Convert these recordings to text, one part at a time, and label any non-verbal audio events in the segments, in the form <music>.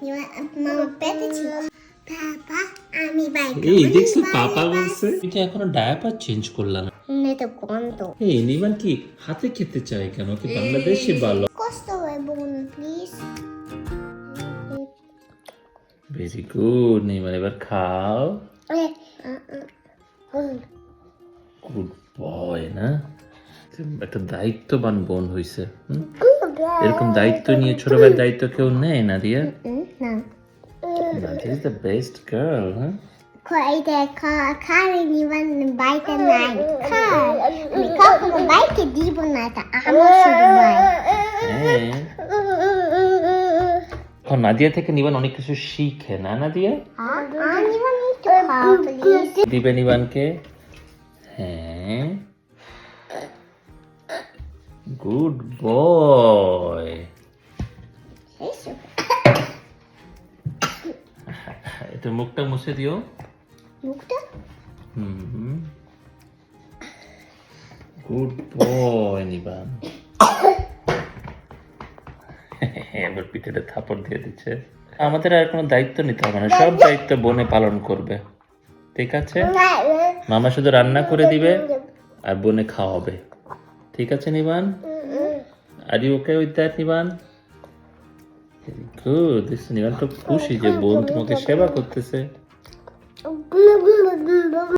মামা পেতে ছিল বাবা আমি বাইক এই দেখছি পাপা বলছে তুই তো এখনও ডায়াপার চেঞ্জ করলাম না তো গন্ধ এই নিবান কি হাতে খেতে চায় কেন কি বাংলাদেশি ভালো কষ্ট হয় বোন প্লিজ ভেরি গুড নিবান এবার খাও গুড বয় না একটা দায়িত্ববান বোন হইছে হুম? এরকম দায়িত্ব নিয়ে ছোটবেলার দায়িত্ব কেউ নেয় না দিয়া না। Nadia is the best girl হ্যাঁ এইটা খারে নিবান বাইকে নাই। খার আমি কখনো বাইকে দিব না এটা আমার শুধু হ্যাঁ। এখন নাদিয়া থেকে নিবান অনেক কিছু শিখে না নাদিয়া? দিবে নিবানকে? হ্যাঁ। Good boy. এটা মুখটা মুছে দিও মুখটা হুম গুড বয় নিবান এবার পিঠেটা থাপড় দিয়ে দিচ্ছে। আমাদের আর কোনো দায়িত্ব নিতে হবে না। সব দায়িত্ব? বনে পালন করবে। ঠিক আছে? মামা শুধু রান্না করে দিবে আর বনে খাওয়াবে। ঠিক আছে Niban? Are you okay with that Niban? Good this নিবান তো খুশি যে বোন তোমাকে সেবা করতেছে।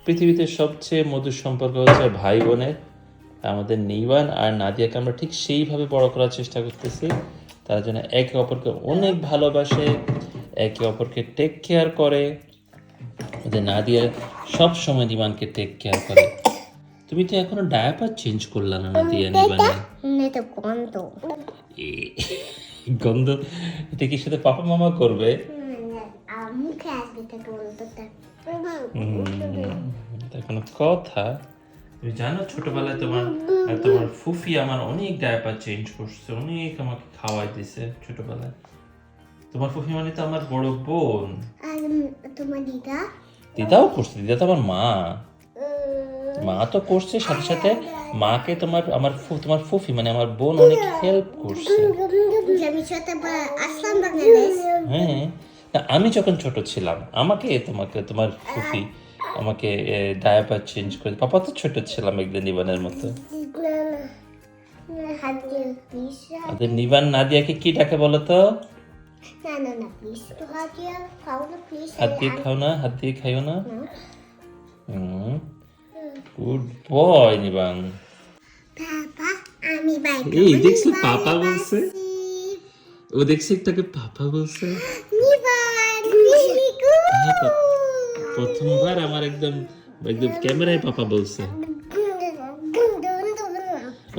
পৃথিবীতে সবচেয়ে মধুর সম্পর্ক হচ্ছে ভাই বোনের। আমাদের নিবান আর নাদিয়াকে আমরা ঠিক সেইভাবে বড় করার চেষ্টা করতেছি। তারা যেন একে অপরকে অনেক ভালোবাসে একে অপরকে টেক কেয়ার করে। ওদের নাদিয়া সব সময় নিবানকে টেক কেয়ার করে। তুমি তো এখনও ডায়াপার চেঞ্জ করলা না নাদিয়া নিবানে গন্ধ, এটা কি সাথে পাপা মামা করবে? কথা। তুমি জানো ছোটবেলায় তোমার তোমার ফুফি আমার অনেক ডায়াপার চেঞ্জ করছে, অনেক আমাকে খাওয়াই দিছে ছোটবেলায়। তোমার ফুফি মানে তো আমার বড় বোন। তোমার দিদা দিদাও করছে, দিদা তো আমার মা। মা তো করছে, সাথে সাথে মাকে তোমার, আমার তোমার ফুফি মানে আমার বোন অনেক হেল্প করছে। বাংলাদেশ হ্যাঁ। আমি যখন ছোট ছিলাম আমাকে তোমাকে তোমার ফুফি আমাকে ডায়াপার চেঞ্জ করে পাপা তো ছোট ছিলাম একদিন নিবানের মতো। হাত দিয়ে নিবান নাদিয়াকে কি ডাকে বলো তো? না না না প্লিজ তো হাত দিয়ে খাও না হাত দিয়ে খাইও না। Good boy Niban. বাবা আমি বাইক এই দেখছি পাপা বলছে। ও দেখছি একটাকে পাপা বলছে। হ্যাঁ, প্রথমবার আমার একদম একদম ক্যামেরায় পাপা বলছে।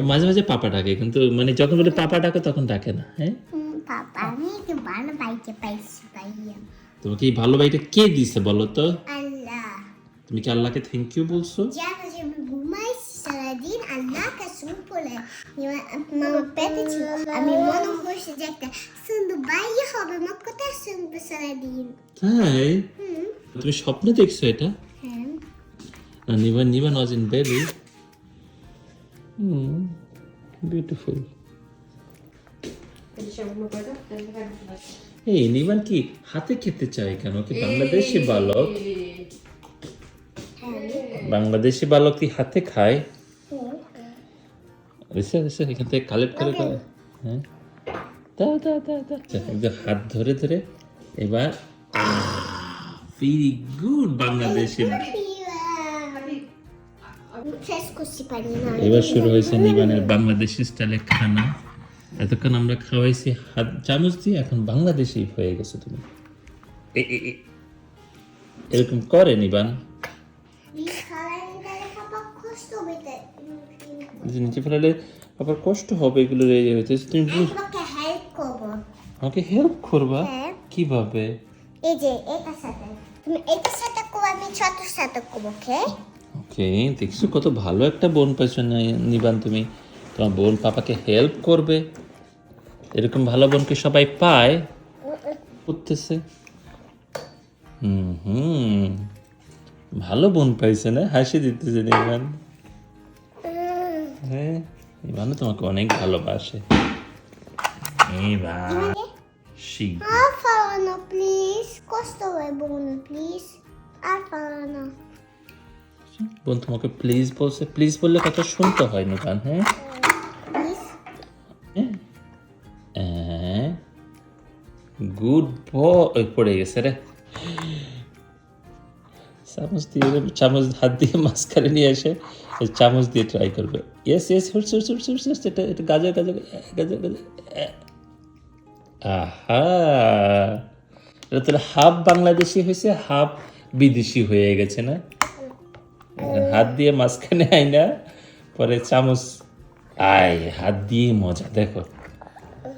মাঝে মাঝে পাপা ডাকে কিন্তু মানে যখন বলে পাপা ডাকে তখন ডাকে না হ্যাঁ? তোমাকে এই ভালো বাড়িটা কে দিছে বলো তো? আল্লাহ। তুমি কি আল্লাহকে থ্যাংক ইউ বলছো জানো যে আমি ঘুমাইছি সারাদিন আল্লাহ মনে করছি যে একটা সুন্দর বাইয়ে হবে মা কোথায় শুনবে সারাদিন। তাই? হুম। তুমি স্বপ্নে দেখছ এটা? হ্যাঁ। না Niban Niban was in baby hmm beautiful এই নিবান কি হাতে খেতে চায় কেন? কি বাংলাদেশি বালক? বাংলাদেশি বালক কি হাতে খায়? এসে এসে এখান থেকে কালেক্ট করে করে হ্যাঁ। দাও দাও দাও দাও। একদম হাত ধরে ধরে এবার ভেরি গুড বাংলাদেশি এবার। শুরু হয়েছে নিবানের বাংলাদেশি স্টাইলে খানা। এতক্ষণ আমরা খাওয়াইছি হাত চামচ দিয়ে এখন বাংলাদেশি হয়ে গেছে তুমি। এরকম করে নিবান খালাই গেলে বাবা কষ্ট হবে তাই যে নিচে ফেলালে আবার কষ্ট হবে এগুলো তুমি বুঝ- তোমাকে হেল্প করব। আমাকে হেল্প করবা? হ্যাঁ। কীভাবে? এই যে এটার সাথে। তুমি সাথে করব আমি সাথে করব ওকে? ওকে দেখছ কত ভালো একটা বোন পাইছো না- নিবান তুমি। তোমার বোন পাপাকে হেল্প করবে। এরকম ভালো বোনকে সবাই পায়? করতেছে হুম হুম। ভালো বোন পাইছে না? হাসি দিতেছে নিবান। হ্যাঁ নিবানও তোমাকে অনেক ভালোবাসে। প্লিজ কষ্ট হয় বোন প্লিজ আর পারো না। বোন তোমাকে প্লিজ বলছে। প্লিজ বললে কথা শুনতে হয় নুবান হ্যাঁ? প্লিজ গুড বয় পড়ে গেছে রে। চামচ দিয়ে চামচ হাত দিয়ে মাঝখানে নিয়ে এসে চামচ দিয়ে ট্রাই করবে। ইয়েস ইয়েস হুটস হুটস হুটস হুটস এটা এটা গাজর গাজর গাজর গাজর আহা! এটা তাহলে হাফ বাংলাদেশি হয়েছে, হাফ বিদেশি হয়ে গেছে না? হাত দিয়ে মাঝখানে আইনা পরে চামচ, আয়, হাত দিয়ে মজা, দেখো।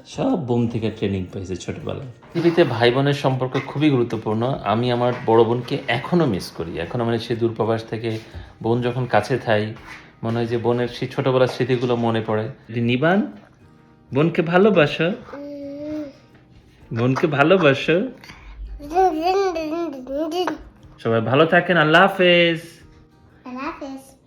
সব বোন থেকে ট্রেনিং পেয়েছে ছোটবেলায়। পৃথিবীতে ভাই বোনের সম্পর্ক খুবই গুরুত্বপূর্ণ। আমি আমার বড় বোনকে এখনও মিস করি। এখনও মানে সে দূরপ্রবাস থেকে বোন যখন কাছে থাই মনে হয় যে বোনের সেই ছোটবেলার স্মৃতিগুলো মনে পড়ে। নিবান বোনকে ভালোবাসো। বোনকে ভালোবাসো। <laughs> সবাই ভালো থাকেন আল্লাহ হাফেজ।